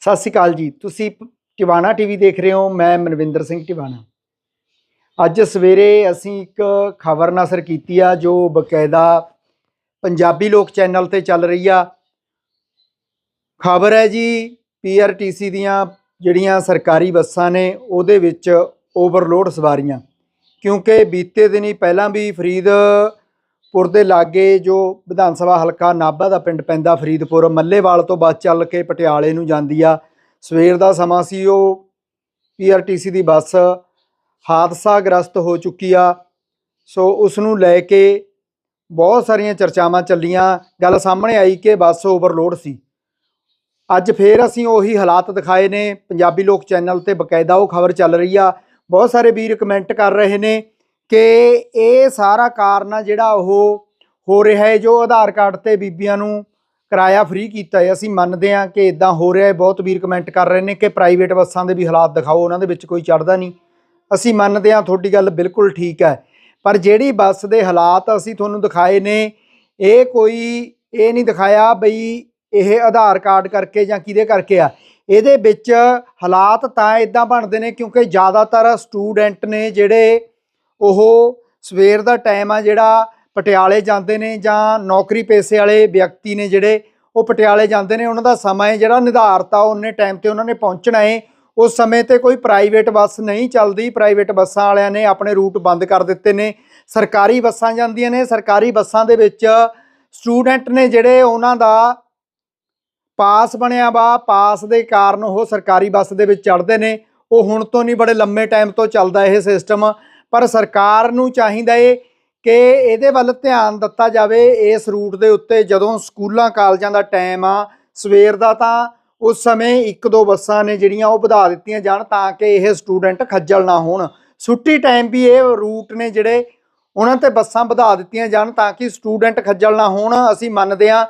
ਸਤਿ ਸ਼੍ਰੀ ਅਕਾਲ ਜੀ। ਤੁਸੀਂ ਪ- ਟਿਵਾਣਾ ਟੀਵੀ ਦੇਖ ਰਹੇ ਹੋ, ਮੈਂ ਮਨਵਿੰਦਰ ਸਿੰਘ ਟਿਵਾਣਾ। ਅੱਜ ਸਵੇਰੇ ਅਸੀਂ ਇੱਕ ਖਬਰ ਨਸਰ ਕੀਤੀ ਆ, ਜੋ ਬਕਾਇਦਾ ਪੰਜਾਬੀ ਲੋਕ ਚੈਨਲ ਤੇ ਚੱਲ ਰਹੀ ਆ। ਖਬਰ ਹੈ ਜੀ ਪੀਆਰਟੀਸੀ ਦੀਆਂ ਜਿਹੜੀਆਂ ਸਰਕਾਰੀ ਬੱਸਾਂ ਨੇ, ਉਹਦੇ ਵਿੱਚ ਓਵਰਲੋਡ ਸਵਾਰੀਆਂ। ਕਿਉਂਕਿ ਬੀਤੇ ਦਿਨੀ ਪਹਿਲਾਂ ਵੀ ਫਰੀਦ ਪੁਰ ਦੇ ਲਾਗੇ ਜੋ ਵਿਧਾਨ ਸਭਾ ਹਲਕਾ ਨਾਭਾ ਦਾ ਪਿੰਡ ਪੈਂਦਾ ਫਰੀਦਪੁਰ, ਮੱਲੇਵਾਲ ਤੋਂ ਬੱਸ ਚੱਲ ਕੇ ਪਟਿਆਲੇ ਨੂੰ ਜਾਂਦੀ ਆ। ਸਵੇਰ ਦਾ ਸਮਾਂ ਸੀ, ਉਹ ਪੀਆਰਟੀਸੀ ਦੀ ਬੱਸ ਹਾਦਸਾਗ੍ਰਸਤ ਹੋ ਚੁੱਕੀ ਆ। ਸੋ ਉਸ ਨੂੰ ਲੈ ਕੇ ਬਹੁਤ ਸਾਰੀਆਂ ਚਰਚਾਵਾਂ ਚੱਲੀਆਂ। ਗੱਲ ਸਾਹਮਣੇ ਆਈ ਕਿ ਬੱਸ ਓਵਰਲੋਡ ਸੀ। ਅੱਜ ਫੇਰ ਅਸੀਂ ਉਹੀ ਹਾਲਾਤ ਦਿਖਾਏ ਨੇ। ਪੰਜਾਬੀ ਲੋਕ ਚੈਨਲ ਤੇ ਬਕਾਇਦਾ ਉਹ ਖਬਰ ਚੱਲ ਰਹੀ ਆ। ਬਹੁਤ ਸਾਰੇ ਵੀਰ ਕਮੈਂਟ ਕਰ ਰਹੇ ਨੇ। ਕਿ ਇਹ ਸਾਰਾ ਕਾਰਨ ਆ ਜਿਹੜਾ ਉਹ ਹੋ ਰਿਹਾ ਹੈ, ਜੋ ਆਧਾਰ ਕਾਰਡ ਤੇ ਬੀਬੀਆਂ ਨੂੰ ਕਿਰਾਇਆ ਫ੍ਰੀ ਕੀਤਾ ਹੈ। ਅਸੀਂ ਮੰਨਦੇ ਹਾਂ ਕਿ ਇਦਾਂ ਹੋ ਰਿਹਾ ਹੈ। ਬਹੁਤ ਵੀਰ ਕਮੈਂਟ ਕਰ ਰਹੇ ਨੇ ਕਿ ਪ੍ਰਾਈਵੇਟ ਬੱਸਾਂ ਦੇ ਵੀ ਹਾਲਾਤ ਦਿਖਾਓ, ਉਹਨਾਂ ਦੇ ਵਿੱਚ ਕੋਈ ਚੜਦਾ ਨਹੀਂ। ਅਸੀਂ ਮੰਨਦੇ ਹਾਂ ਤੁਹਾਡੀ ਗੱਲ ਬਿਲਕੁਲ ਠੀਕ ਹੈ। ਪਰ ਜਿਹੜੀ ਬੱਸ ਦੇ ਹਾਲਾਤ ਅਸੀਂ ਤੁਹਾਨੂੰ ਦਿਖਾਏ ਨੇ, ਇਹ ਕੋਈ, ਇਹ ਨਹੀਂ ਦਿਖਾਇਆ ਬਈ ਇਹ ਆਧਾਰ ਕਾਰਡ ਕਰਕੇ ਜਾਂ ਕਿਹਦੇ ਕਰਕੇ ਆ। ਇਹਦੇ ਵਿੱਚ ਹਾਲਾਤ ਤਾਂ ਇਦਾਂ ਬਣਦੇ ਨੇ ਕਿਉਂਕਿ ਜ਼ਿਆਦਾਤਰ ਸਟੂਡੈਂਟ ਨੇ ਜਿਹੜੇ ਉਹ ਸਵੇਰ ਦਾ ਟਾਈਮ ਆ ਜਿਹੜਾ ਪਟਿਆਲੇ ਜਾਂਦੇ ਨੇ ਜਾਂ ਨੌਕਰੀ ਪੇਸ਼ੇ ਵਾਲੇ ਵਿਅਕਤੀ ਨੇ ਜਿਹੜੇ, ਉਹ ਪਟਿਆਲੇ ਜਾਂਦੇ ਨੇ, ਉਹਨਾਂ ਦਾ ਸਮਾਂ ਹੈ ਜਿਹੜਾ ਨਿਰਧਾਰਤ ਆ, ਉਹਨੇ ਟਾਈਮ ਤੇ ਉਹਨਾਂ ਨੇ ਪਹੁੰਚਣਾ ਹੈ ਉਸ ਸਮੇਂ ਤੇ ਕੋਈ ਪ੍ਰਾਈਵੇਟ ਬੱਸ ਨਹੀਂ ਚੱਲਦੀ ਪ੍ਰਾਈਵੇਟ ਬੱਸਾਂ ਵਾਲਿਆਂ ਨੇ ਆਪਣੇ ਰੂਟ ਬੰਦ ਕਰ ਦਿੱਤੇ ਨੇ। ਸਰਕਾਰੀ ਬੱਸਾਂ ਜਾਂਦੀਆਂ ਨੇ, ਸਰਕਾਰੀ ਬੱਸਾਂ ਦੇ ਵਿੱਚ ਸਟੂਡੈਂਟ ਨੇ ਜਿਹੜੇ, ਉਹਨਾਂ ਦਾ ਪਾਸ ਬਣਿਆ ਵਾ, ਪਾਸ ਦੇ ਕਾਰਨ ਉਹ ਸਰਕਾਰੀ ਬੱਸ ਦੇ ਵਿੱਚ ਚੜ੍ਹਦੇ ਨੇ। ਉਹ ਹੁਣ ਤੋਂ ਨਹੀਂ, ਬੜੇ ਲੰਮੇ ਟਾਈਮ ਤੋਂ ਚੱਲਦਾ ਇਹ ਸਿਸਟਮ ਪਰ ਸਰਕਾਰ ਨੂੰ ਚਾਹੀਦਾ ਏ ਕਿ ਇਹਦੇ ਵੱਲ ਧਿਆਨ ਦਿੱਤਾ ਜਾਵੇ ਇਸ ਰੂਟ ਦੇ ਉੱਤੇ ਜਦੋਂ ਸਕੂਲਾਂ ਕਾਲਜਾਂ ਦਾ ਟਾਈਮ ਆ, ਸਵੇਰ ਦਾ ਤਾਂ ਉਸ ਸਮੇਂ ਇੱਕ ਦੋ ਬੱਸਾਂ ਨੇ ਜਿਹੜੀਆਂ ਉਹ ਵਧਾ ਦਿੱਤੀਆਂ ਜਾਣ ਤਾਂ ਕਿ ਇਹ ਸਟੂਡੈਂਟ ਖੱਜਲ ਨਾ ਹੋਣ। ਛੁੱਟੀ ਟਾਈਮ ਵੀ ਇਹ ਰੂਟ ਨੇ ਜਿਹੜੇ ਉਹਨਾਂ ਤੇ ਬੱਸਾਂ ਵਧਾ ਦਿੱਤੀਆਂ ਜਾਣ ਤਾਂ ਕਿ ਸਟੂਡੈਂਟ ਖੱਜਲ ਨਾ ਹੋਣ। ਅਸੀਂ ਮੰਨਦੇ ਹਾਂ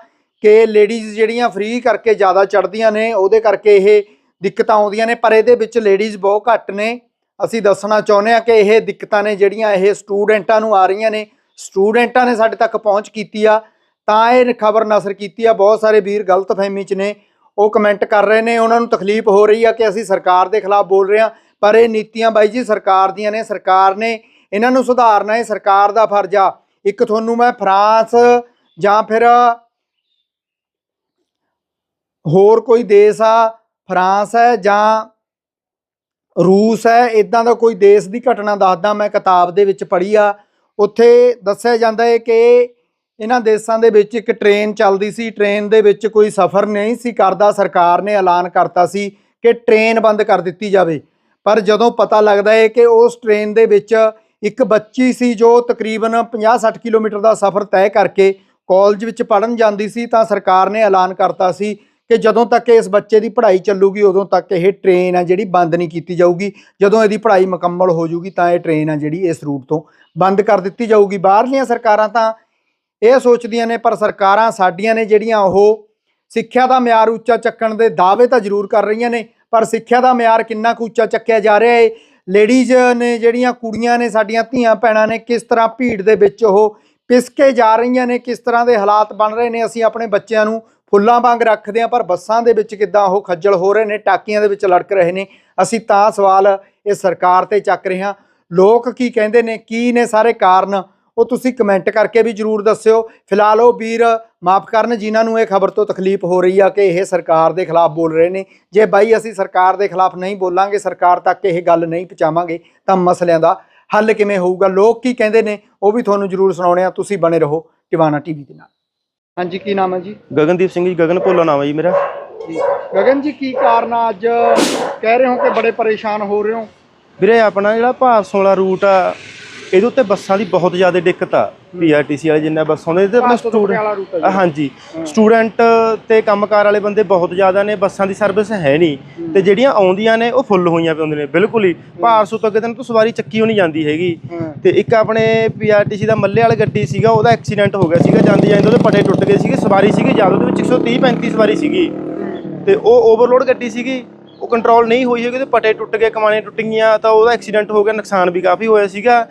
ਕਿ ਲੇਡੀਜ਼ ਜਿਹੜੀਆਂ ਫ੍ਰੀ ਕਰਕੇ ਜ਼ਿਆਦਾ ਚੜਦੀਆਂ ਨੇ, ਉਹਦੇ ਕਰਕੇ ਇਹ ਦਿੱਕਤਾਂ ਆਉਂਦੀਆਂ ਨੇ, ਪਰ ਇਹਦੇ ਵਿੱਚ ਲੇਡੀਜ਼ ਬਹੁਤ ਘੱਟ ਨੇ। ਅਸੀਂ ਦੱਸਣਾ ਚਾਹੁੰਦੇ ਹਾਂ ਕਿ ਇਹ ਦਿੱਕਤਾਂ ਨੇ ਜਿਹੜੀਆਂ ਇਹ ਸਟੂਡੈਂਟਾਂ ਨੂੰ ਆ ਰਹੀਆਂ ਨੇ, ਸਟੂਡੈਂਟਾਂ ਨੇ ਸਾਡੇ ਤੱਕ ਪਹੁੰਚ ਕੀਤੀ ਆ, ਤਾਂ ਇਹ ਖਬਰ ਨਸਰ ਕੀਤੀ ਆ, ਬਹੁਤ ਸਾਰੇ ਵੀਰ ਗਲਤਫਹਿਮੀ ਚ ਨੇ, ਉਹ ਕਮੈਂਟ ਕਰ ਰਹੇ ਨੇ, ਉਹਨਾਂ ਨੂੰ ਤਕਲੀਫ ਹੋ ਰਹੀ ਆ ਕਿ ਅਸੀਂ ਸਰਕਾਰ ਦੇ ਖਿਲਾਫ ਬੋਲ ਰਹੇ ਹਾਂ, ਪਰ ਇਹ ਨੀਤੀਆਂ ਬਾਈ ਜੀ ਸਰਕਾਰ ਦੀਆਂ ਨੇ, ਸਰਕਾਰ ਨੇ ਇਹਨਾਂ ਨੂੰ ਸੁਧਾਰਨਾ ਹੈ, ਸਰਕਾਰ ਦਾ ਫਰਜ਼ ਆ। ਇੱਕ ਤੁਹਾਨੂੰ ਮੈਂ ਫਰਾਂਸ ਜਾਂ ਫਿਰ ਹੋਰ ਕੋਈ ਦੇਸ਼ ਆ, ਫਰਾਂਸ ਹੈ ਜਾਂ ਰੂਸ ਹੈ ਇਦਾਂ ਦਾ ਕੋਈ ਦੇਸ਼ ਦੀ ਘਟਨਾ ਦੱਸਦਾ, ਮੈਂ ਕਿਤਾਬ ਦੇ ਵਿੱਚ ਪੜ੍ਹੀ ਆ। ਉੱਥੇ ਦੱਸਿਆ ਜਾਂਦਾ ਹੈ ਕਿ ਇਹਨਾਂ ਦੇਸ਼ਾਂ ਦੇ ਵਿੱਚ ਇੱਕ ਟ੍ਰੇਨ ਚੱਲਦੀ ਸੀ। ਟ੍ਰੇਨ ਦੇ ਵਿੱਚ ਕੋਈ ਸਫ਼ਰ ਨਹੀਂ ਸੀ ਕਰਦਾ, ਸਰਕਾਰ ਨੇ ਐਲਾਨ ਕਰਤਾ ਸੀ ਕਿ ਟ੍ਰੇਨ ਬੰਦ ਕਰ ਦਿੱਤੀ ਜਾਵੇ। ਪਰ ਜਦੋਂ ਪਤਾ ਲੱਗਦਾ ਹੈ ਕਿ ਉਸ ਟ੍ਰੇਨ ਦੇ ਵਿੱਚ ਇੱਕ ਬੱਚੀ ਸੀ ਜੋ ਤਕਰੀਬਨ 50-60 ਕਿਲੋਮੀਟਰ ਦਾ ਸਫ਼ਰ ਤੈਅ ਕਰਕੇ ਕਾਲਜ ਵਿੱਚ ਪੜ੍ਹਨ ਜਾਂਦੀ ਸੀ, ਤਾਂ ਸਰਕਾਰ ਨੇ ਐਲਾਨ ਕਰਤਾ ਸੀ ਕਿ ਜਦੋਂ ਤੱਕ ਇਸ ਬੱਚੇ ਦੀ ਪੜ੍ਹਾਈ ਚੱਲੂਗੀ, ਉਦੋਂ ਤੱਕ ਇਹ ਟ੍ਰੇਨ ਆ ਜਿਹੜੀ ਬੰਦ ਨਹੀਂ ਕੀਤੀ ਜਾਊਗੀ। ਜਦੋਂ ਇਹਦੀ ਪੜ੍ਹਾਈ ਮੁਕੰਮਲ ਹੋ ਜਾਊਗੀ, ਤਾਂ ਇਹ ਟ੍ਰੇਨ ਆ ਜਿਹੜੀ ਇਸ ਰੂਟ ਤੋਂ ਬੰਦ ਕਰ ਦਿੱਤੀ ਜਾਊਗੀ। ਬਾਹਰਲੀਆਂ ਸਰਕਾਰਾਂ ਤਾਂ ਇਹ ਸੋਚਦੀਆਂ ਨੇ, ਪਰ ਸਰਕਾਰਾਂ ਸਾਡੀਆਂ ਨੇ ਜਿਹੜੀਆਂ ਉਹ ਸਿੱਖਿਆ ਦਾ ਮਿਆਰ ਉੱਚਾ ਚੱਕਣ ਦੇ ਦਾਅਵੇ ਤਾਂ ਜ਼ਰੂਰ ਕਰ ਰਹੀਆਂ ਨੇ, ਪਰ ਸਿੱਖਿਆ ਦਾ ਮਿਆਰ ਕਿੰਨਾ ਕੁ ਉੱਚਾ ਚੱਕਿਆ ਜਾ ਰਿਹਾ ਹੈ ਲੇਡੀਜ਼ ਨੇ ਜਿਹੜੀਆਂ ਕੁੜੀਆਂ ਨੇ, ਸਾਡੀਆਂ ਧੀਆਂ ਭੈਣਾਂ ਨੇ, ਕਿਸ ਤਰ੍ਹਾਂ ਭੀੜ ਦੇ ਵਿੱਚ ਉਹ ਪਿਸਕੇ ਜਾ ਰਹੀਆਂ ਨੇ, ਕਿਸ ਤਰ੍ਹਾਂ ਦੇ ਹਾਲਾਤ ਬਣ ਰਹੇ ਨੇ, ਅਸੀਂ ਆਪਣੇ ਬੱਚਿਆਂ ਨੂੰ ਫੁੱਲਾਂ ਵਾਂਗ ਰੱਖਦੇ ਹਾਂ, ਪਰ ਬੱਸਾਂ ਦੇ ਵਿੱਚ ਕਿੱਦਾਂ ਉਹ ਖੱਜਲ ਹੋ ਰਹੇ ਨੇ, ਟਾਕੀਆਂ ਦੇ ਵਿੱਚ ਲੜਕ ਰਹੇ ਨੇ। ਅਸੀਂ ਤਾਂ ਸਵਾਲ ਇਹ ਸਰਕਾਰ ਤੇ ਚੱਕ ਰਹੇ ਹਾਂ। ਲੋਕ ਕੀ ਕਹਿੰਦੇ ਨੇ, ਕੀ ਨੇ ਸਾਰੇ ਕਾਰਨ? ਉਹ ਤੁਸੀਂ ਕਮੈਂਟ ਕਰਕੇ ਵੀ ਜਰੂਰ ਦੱਸਿਓ। ਫਿਲਹਾਲ ਉਹ ਵੀਰ, ਮਾਫ ਕਰਨ, ਜਿਨ੍ਹਾਂ ਨੂੰ ਇਹ ਖਬਰ ਤੋਂ ਤਕਲੀਫ ਹੋ ਰਹੀ ਆ ਕਿ ਇਹ ਸਰਕਾਰ ਦੇ ਖਿਲਾਫ ਬੋਲ ਰਹੇ ਨੇ। ਜੇ ਬਾਈ ਅਸੀਂ ਸਰਕਾਰ ਦੇ ਖਿਲਾਫ ਨਹੀਂ ਬੋਲਾਂਗੇ, ਸਰਕਾਰ ਤੱਕ ਇਹ ਗੱਲ ਨਹੀਂ ਪਹੁੰਚਾਵਾਂਗੇ, ਤਾਂ ਮਸਲਿਆਂ ਦਾ ਹੱਲ ਕਿਵੇਂ ਹੋਊਗਾ? ਲੋਕ ਕੀ ਕਹਿੰਦੇ ਨੇ, ਉਹ ਵੀ ਤੁਹਾਨੂੰ ਜਰੂਰ ਸੁਣਾਉਣੇ ਆ ਤੁਸੀਂ ਬਣੇ ਰਹੋ ਟਿਵਾਣਾ ਟੀਵੀ ਦੇ ਨਾਲ। ਹਾਂਜੀ ਕੀ ਨਾਮ ਹੈ ਜੀ? ਗਗਨਦੀਪ ਸਿੰਘ ਜੀ ਗਗਨ ਭੋਲਾ ਨਾਮ ਹੈ ਜੀ ਮੇਰਾ। ਗਗਨ ਜੀ ਕੀ ਕਾਰਨ ਆ ਅੱਜ? ਕਹਿ ਰਹੇ ਹੋ ਕਿ ਬੜੇ ਪਰੇਸ਼ਾਨ ਹੋ ਰਹੇ ਹੋ। ਵੀਰੇ ਆਪਣਾ ਜਿਹੜਾ ਭਾਰਸੋਂ ਵਾਲਾ ਰੂਟ ਆ ਇਹਦੇ ਉੱਤੇ ਬੱਸਾਂ ਦੀ ਬਹੁਤ ਜ਼ਿਆਦਾ ਦਿੱਕਤ ਆ। ਪੀਆਰਟੀਸੀ ਵਾਲੇ ਜਿੰਨਾ ਬੱਸਾਂ ਹੁੰਦੇ ਤੇ ਆਪਣਾ ਸਟੂਡੈਂਟ। ਹਾਂਜੀ ਸਟੂਡੈਂਟ ਤੇ ਕੰਮਕਾਰ ਵਾਲੇ ਬੰਦੇ ਬਹੁਤ ਜ਼ਿਆਦਾ ਨੇ ਬੱਸਾਂ ਦੀ ਸਰਵਿਸ ਹੈ ਨਹੀਂ। ਤੇ ਜਿਹੜੀਆਂ ਆਉਂਦੀਆਂ ਨੇ ਉਹ ਫੁੱਲ ਹੋਈਆਂ ਪਈ ਹੁੰਦੀਆਂ ਨੇ ਬਿਲਕੁਲ ਹੀ। ਭਾਰਸੋਂ ਤੋਂ ਅੱਗੇ ਦਿਨ ਤੋਂ ਸਵਾਰੀ ਚੱਕੀ ਹੋਣੀ ਜਾਂਦੀ ਹੈਗੀ। ਤੇ ਇੱਕ ਆਪਣੇ ਪੀਆਰਟੀਸੀ ਦਾ ਮੱਲੇ ਵਾਲੀ ਗੱਡੀ ਸੀਗਾ ਉਹਦਾ ਐਕਸੀਡੈਂਟ ਹੋ ਗਿਆ ਸੀਗਾ ਜਾਂਦੀ ਜਾਂਦੀ ਉਹਦੇ ਪਟੇ ਟੁੱਟ ਗਏ ਸੀਗੇ ਸਵਾਰੀ ਸੀਗੀ ਜ਼ਿਆਦਾ ਉਹਦੇ ਵਿੱਚ 130 35 ਸਵਾਰੀ ਸੀਗੀ। ਤੇ ਉਹ ਓਵਰਲੋਡ ਗੱਡੀ ਸੀਗੀ ਉਹ ਕੰਟਰੋਲ ਨਹੀਂ ਹੋਈ ਹੈਗੀ ਤੇ ਪਟੇ ਟੁੱਟ ਗਏ ਕਮਾਨੇ ਟੁੱਟ ਗਈਆਂ ਤਾਂ ਉਹਦਾ ਐਕਸੀਡੈਂਟ ਹੋ ਗਿਆ ਨੁਕਸਾਨ ਵੀ ਕਾਫੀ ਹੋਇਆ ਸੀਗਾ।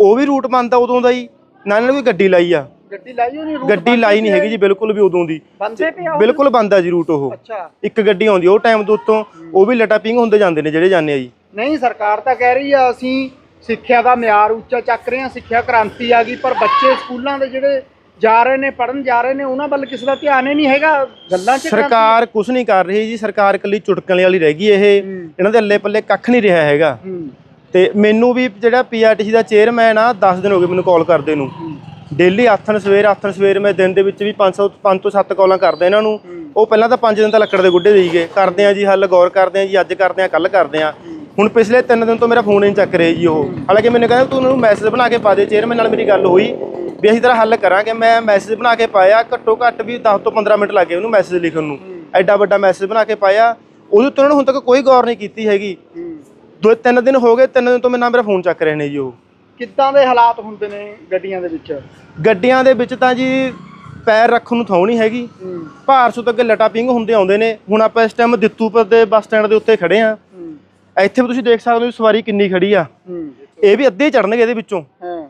ਉਹ ਵੀ ਰੂਟ ਬੰਦ ਆ ਉਦੋਂ ਦਾ ਹੀ। ਨਾ ਇਹਨਾਂ ਨੇ ਕੋਈ ਗੱਡੀ ਲਾਈ ਆ। ਗੱਡੀ ਲਾਈ ਹੋਣੀ ਰੂਟ ਗੱਡੀ ਲਾਈ ਨਹੀਂ ਹੈਗੀ ਜੀ ਬਿਲਕੁਲ ਵੀ ਉਦੋਂ ਦੀ। ਬੰਦੇ ਪਿਆ? ਬਿਲਕੁਲ ਬੰਦ ਆ ਜੀ ਰੂਟ ਉਹ। ਅੱਛਾ। ਇੱਕ ਗੱਡੀ ਆਉਂਦੀ ਆ ਉਹ ਟਾਈਮ ਦੇ ਉੱਤੋਂ ਉਹ ਵੀ ਲਟਾ ਪਿੰਗ ਹੁੰਦੇ ਜਾਂਦੇ ਨੇ ਜਿਹੜੇ ਜਾਂਦੇ ਆ ਜੀ। ਨਹੀਂ ਸਰਕਾਰ ਤਾਂ ਕਹਿ ਰਹੀ ਆ ਅਸੀਂ ਸਿੱਖਿਆ ਦਾ ਮਿਆਰ ਉੱਚਾ ਚੱਕ ਰਹੇ ਹਾਂ ਸਿੱਖਿਆ ਕ੍ਰਾਂਤੀ ਆ ਗਈ ਪਰ ਬੱਚੇ ਸਕੂਲਾਂ ਦੇ ਜਿਹੜੇ ਜਾ ਰਹੇ ਨੇ ਪੜਨ ਜਾ ਰਹੇ ਨੇ ਉਹਨਾਂ ਵੱਲ ਕਿਸੇ ਦਾ ਧਿਆਨ ਹੀ ਨਹੀਂ ਹੈਗਾ। ਗੱਲਾਂ 'ਚ ਸਰਕਾਰ ਕੁਝ ਨਹੀਂ ਕਰ ਰਹੀ ਜੀ ਸਰਕਾਰ ਇਕੱਲੀ ਚੁਟਕਲੇ ਵਾਲੀ ਰਹਿ ਗਈ ਇਹ। ਇਹਨਾਂ ਦੇ ਅੱਲੇ ਪੱਲੇ ਕੱਖ ਨਹੀਂ ਰਿਹਾ ਹੈਗਾ। ਤੇ ਮੈਨੂੰ ਵੀ ਜਿਹੜਾ ਪੀਆਰਟੀਸੀ ਦਾ ਚੇਅਰਮੈਨ ਆ 10 ਦਿਨ ਹੋ ਗਏ ਮੈਨੂੰ ਕਾਲ ਕਰਦੇ ਨੂੰ। ਡੇਲੀ ਆਥਣ ਸਵੇਰ ਆਥਣ ਸਵੇਰ ਮੈਂ ਦਿਨ ਦੇ ਵਿੱਚ ਵੀ 500 5 ਤੋਂ 7 ਕਾਲਾਂ ਕਰਦਾ ਇਹਨਾਂ ਨੂੰ। ਉਹ ਪਹਿਲਾਂ ਤਾਂ 5 ਦਿਨ ਤਾਂ ਲੱਕੜ ਦੇ ਗੁੱਡੇ ਦੇਈ ਗਏ ਕਰਦੇ ਆ ਜੀ ਹੱਲ ਗੌਰ ਕਰਦੇ ਆ ਜੀ ਅੱਜ ਕਰਦੇ ਆ ਕੱਲ ਕਰਦੇ ਆ। ਹੁਣ ਪਿਛਲੇ 3 ਦਿਨ ਤੋਂ ਮੇਰਾ ਫੋਨ ਨਹੀਂ ਚੱਕ ਰਿਹਾ ਜੀ ਉਹ। ਹਾਲਾਂਕਿ ਮੈਨੂੰ ਕਹਿੰਦਾ ਤੂੰ ਉਹਨਾਂ ਨੂੰ ਮੈਸੇਜ ਬਣਾ ਕੇ ਪਾ ਦੇ ਚੇਅਰਮੈਨ ਨਾਲ ਮੇਰੀ ਗੱਲ ਹੋਈ ਵੀ ਅਸੀਂ ਤੇਰਾ ਹੱਲ ਕਰਾਂਗੇ। ਮੈਂ ਮੈਸੇਜ ਬਣਾ ਕੇ ਪਾਇਆ ਘੱਟੋ ਘੱਟ ਵੀ 10 ਤੋਂ 15 ਮਿੰਟ ਲੱਗੇ ਉਹਨੂੰ ਮੈਸੇਜ ਲਿਖਣ ਨੂੰ। ਐਡਾ ਵੱਡਾ ਮੈਸੇਜ ਬਣਾ ਕੇ ਪਾਇਆ। ਉਹਦੇ ਉੱਤੇ ਉਹਨਾਂ ਨੇ ਹੁਣ ਤੱਕ ਕੋਈ ਗੌਰ ਨਹੀਂ ਕੀਤੀ ਹੈਗੀ। ਦੋ ਤਿੰਨ ਦਿਨ ਹੋ ਗਏ ਤਿੰਨ ਦਿਨ ਤੋਂ ਮੇਰੇ ਮੇਰਾ ਫੋਨ ਚੱਕ ਰਹੇ ਨੇ ਜੀ ਉਹ। ਕਿੱਦਾਂ ਦੇ ਹਾਲਾਤ ਹੁੰਦੇ ਨੇ ਗੱਡੀਆਂ ਦੇ ਵਿੱਚ? ਗੱਡੀਆਂ ਦੇ ਵਿੱਚ ਤਾਂ ਜੀ ਪੈਰ ਰੱਖਣ ਨੂੰ ਥਾਂ ਨਹੀਂ ਹੈਗੀ। ਭਾਰਸੂ ਤੋਂ ਅੱਗੇ ਲਟਾ ਪਿੰਗ ਹੁੰਦੇ ਆਉਂਦੇ ਨੇ। ਹੁਣ ਆਪਾਂ ਇਸ ਟਾਈਮ ਦਿੱਤੂਪੁਰ ਦੇ ਬੱਸ ਸਟੈਂਡ ਦੇ ਉੱਤੇ ਖੜੇ ਆ। ਇੱਥੇ ਵੀ ਤੁਸੀਂ ਦੇਖ ਸਕਦੇ ਹੋ ਸਵਾਰੀ ਕਿੰਨੀ ਖੜੀ ਆ। ਇਹ ਵੀ ਅੱਧੇ ਚੜਨਗੇ ਇਹਦੇ ਵਿੱਚੋਂ।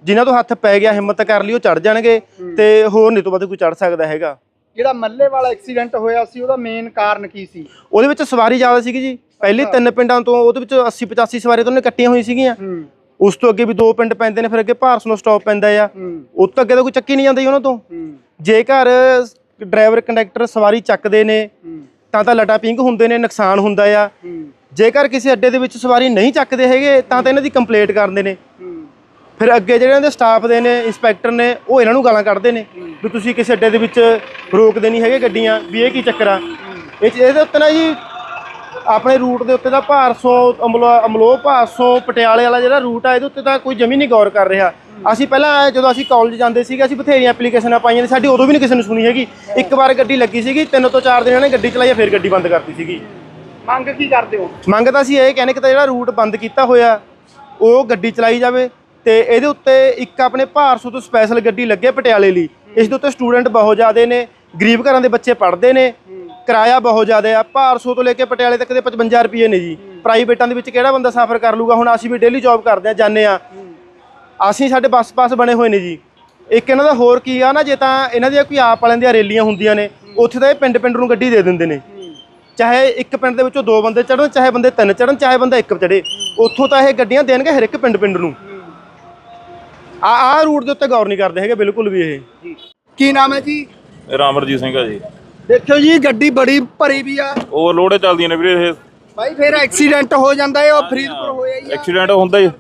ਜਿਨ੍ਹਾਂ ਤੋਂ ਹੱਥ ਪੈ ਗਿਆ ਹਿੰਮਤ ਕਰ ਲਈ ਉਹ ਚੜ ਜਾਣਗੇ। ਤੇ ਹੋਰ ਨਹੀਂ ਤੋਂ ਵੱਧ ਕੋਈ ਚੜ ਸਕਦਾ ਹੈਗਾ। ਜਿਹੜਾ ਮੱਲੇ ਵਾਲਾ ਐਕਸੀਡੈਂਟ ਹੋਇਆ ਸੀ ਉਹਦਾ ਮੇਨ ਕਾਰਨ ਕੀ ਸੀ? ਉਹਦੇ ਵਿੱਚ ਸਵਾਰੀ ਜ਼ਿਆਦਾ ਸੀਗੀ ਜੀ। ਪਹਿਲੇ ਤਿੰਨ ਪਿੰਡਾਂ ਤੋਂ ਉਹਦੇ ਵਿੱਚ 80 85 ਸਵਾਰੀ ਤੋਂ ਨੇ ਕੱਟੀਆਂ ਹੋਈ ਸੀਗੀਆਂ। ਉਸ ਤੋਂ ਅੱਗੇ ਵੀ ਦੋ ਪਿੰਡ ਪੈਂਦੇ ਨੇ ਫਿਰ ਅੱਗੇ ਭਾਰਸੂ ਨੂੰ ਸਟਾਪ ਪੈਂਦਾ ਆ। ਉਸ ਤੋਂ ਅੱਗੇ ਤਾਂ ਕੋਈ ਚੱਕੀ ਨਹੀਂ ਜਾਂਦਾ ਉਹਨਾਂ ਤੋਂ। ਜੇਕਰ ਡਰਾਈਵਰ ਕੰਡਕਟਰ ਸਵਾਰੀ ਚੱਕਦੇ ਨੇ ਤਾਂ ਤਾਂ ਲਟਾ ਪਿੰਗ ਹੁੰਦੇ ਨੇ ਨੁਕਸਾਨ ਹੁੰਦਾ ਆ। ਜੇਕਰ ਕਿਸੇ ਅੱਡੇ ਦੇ ਵਿੱਚ ਸਵਾਰੀ ਨਹੀਂ ਚੱਕਦੇ ਹੈਗੇ ਤਾਂ ਤਾਂ ਇਹਨਾਂ ਦੀ ਕੰਪਲੇਂਟ ਕਰਦੇ ਨੇ। ਫਿਰ ਅੱਗੇ ਜਿਹੜੇ ਇਹਨਾਂ ਦੇ ਸਟਾਫ ਦੇ ਨੇ ਇੰਸਪੈਕਟਰ ਨੇ ਉਹ ਇਹਨਾਂ ਨੂੰ ਗਾਲਾਂ ਕੱਢਦੇ ਨੇ ਵੀ ਤੁਸੀਂ ਕਿਸੇ ਅੱਡੇ ਦੇ ਵਿੱਚ ਰੋਕਦੇ ਨਹੀਂ ਹੈਗੇ ਗੱਡੀਆਂ ਵੀ ਇਹ ਕੀ ਚੱਕਰ ਆ? ਇਹ ਇਹਦੇ ਉੱਤੇ ਨਾ ਜੀ ਆਪਣੇ ਰੂਟ ਦੇ ਉੱਤੇ ਦਾ ਭਾਰਸੋਂ ਅਮਲੋ ਭਾਰਸੋਂ ਪਟਿਆਲੇ ਵਾਲਾ ਜਿਹੜਾ ਰੂਟ ਆ ਇਹਦੇ ਉੱਤੇ ਤਾਂ ਕੋਈ ਜਮੀ ਨਹੀਂ ਗੌਰ ਕਰ ਰਿਹਾ। ਅਸੀਂ ਪਹਿਲਾਂ ਜਦੋਂ ਅਸੀਂ ਕਾਲਜ ਜਾਂਦੇ ਸੀਗੇ ਅਸੀਂ ਬਥੇਰੀਆਂ ਐਪਲੀਕੇਸ਼ਨਾਂ ਪਾਈਆਂ ਨੇ ਸਾਡੀ ਉਦੋਂ ਵੀ ਨਹੀਂ ਕਿਸੇ ਨੇ ਸੁਣੀ ਹੈਗੀ। ਇੱਕ ਵਾਰ ਗੱਡੀ ਲੱਗੀ ਸੀਗੀ ਤਿੰਨ ਤੋਂ ਚਾਰ ਦਿਨ ਇਹਨੇ ਗੱਡੀ ਚਲਾਈ ਫਿਰ ਗੱਡੀ ਬੰਦ ਕਰਤੀ ਸੀਗੀ। ਮੰਗ ਕੀ ਕਰਦੇ ਹੋ? ਮੰਗ ਤਾਂ ਅਸੀਂ ਇਹ ਕਹਿੰਦੇ ਕਿ ਤਾਂ ਜਿਹੜਾ ਰੂਟ ਬੰਦ ਕੀਤਾ ਹੋਇਆ ਉਹ ਗੱਡੀ ਚਲਾਈ ਜਾਵੇ। ਤੇ ਇਹਦੇ ਉੱਤੇ ਇੱਕ ਆਪਣੇ ਭਾਰਸੂ ਤੋਂ ਸਪੈਸ਼ਲ ਗੱਡੀ ਲੱਗੇ ਪਟਿਆਲੇ ਲਈ। ਇਸ ਦੇ ਉੱਤੇ ਸਟੂਡੈਂਟ ਬਹੁਤ ਜ਼ਿਆਦੇ ਨੇ ਗਰੀਬ ਘਰਾਂ ਦੇ ਬੱਚੇ ਪੜ੍ਹਦੇ ਨੇ। ਕਿਰਾਇਆ ਬਹੁਤ ਜ਼ਿਆਦਾ ਆ। ਭਾਰਸੂ ਤੋਂ ਲੈ ਕੇ ਪਟਿਆਲੇ ਤੱਕ ਦੇ 55 ਰੁਪਏ ਨੇ ਜੀ। ਪ੍ਰਾਈਵੇਟਾਂ ਦੇ ਵਿੱਚ ਕਿਹੜਾ ਬੰਦਾ ਸਫ਼ਰ ਕਰ ਲੂਗਾ? ਹੁਣ ਅਸੀਂ ਵੀ ਡੇਲੀ ਜੌਬ ਕਰਦੇ ਆ ਜਾਂਦੇ ਆ। ਅਸੀਂ ਸਾਡੇ ਬੱਸ ਪਾਸ ਬਣੇ ਹੋਏ ਨੇ ਜੀ। ਇੱਕ ਇਹਨਾਂ ਦਾ ਹੋਰ ਕੀ ਆ ਨਾ ਜੇ ਤਾਂ ਇਹਨਾਂ ਦੀਆਂ ਕੋਈ ਆਪ ਵਾਲਿਆਂ ਦੀਆਂ ਰੈਲੀਆਂ ਹੁੰਦੀਆਂ ਨੇ ਉੱਥੇ ਤਾਂ ਇਹ ਪਿੰਡ ਪਿੰਡ ਨੂੰ ਗੱਡੀ ਦੇ ਦਿੰਦੇ ਨੇ। ਚਾਹੇ ਇੱਕ ਪਿੰਡ ਦੇ ਵਿੱਚੋਂ ਦੋ ਬੰਦੇ ਚੜਨ ਚਾਹੇ ਬੰਦੇ ਤਿੰਨ ਚੜਨ ਚਾਹੇ ਬੰਦਾ ਇੱਕ ਚੜੇ ਉੱਥੋਂ ਤਾਂ ਇਹ ਗੱਡੀਆਂ ਦੇਣਗੇ ਹਰ ਇੱਕ ਪਿੰਡ ਪਿੰਡ ਨੂੰ। ਆ ਆ ਰੂਟ ਦੇ ਉੱਤੇ ਗੌਰ ਨਹੀਂ ਕਰਦੇ ਹੈਗੇ ਬਿਲਕੁਲ ਵੀ ਇਹ। ਕੀ ਨਾਮ ਹੈ ਜੀ? ਰਾਮਰਜੀਤ ਸਿੰਘ ਆ ਜੀ। ਦੇਖਿਓ ਜੀ ਗੱਡੀ ਬੜੀ ਭਰੀ ਵੀ ਆ। ਓਵਰਲੋਡ ਚੱਲਦੀਆਂ ਨੇ ਵੀਰੇ ਇਹ। ਭਾਈ ਫਿਰ ਐਕਸੀਡੈਂਟ ਹੋ ਜਾਂਦਾ ਹੈ ਉਹ ਫਰੀਦਪੁਰ ਹੋਇਆ ਹੀ ਆ। ਐਕਸੀਡੈਂਟ ਹੁੰਦਾ ਹੀ।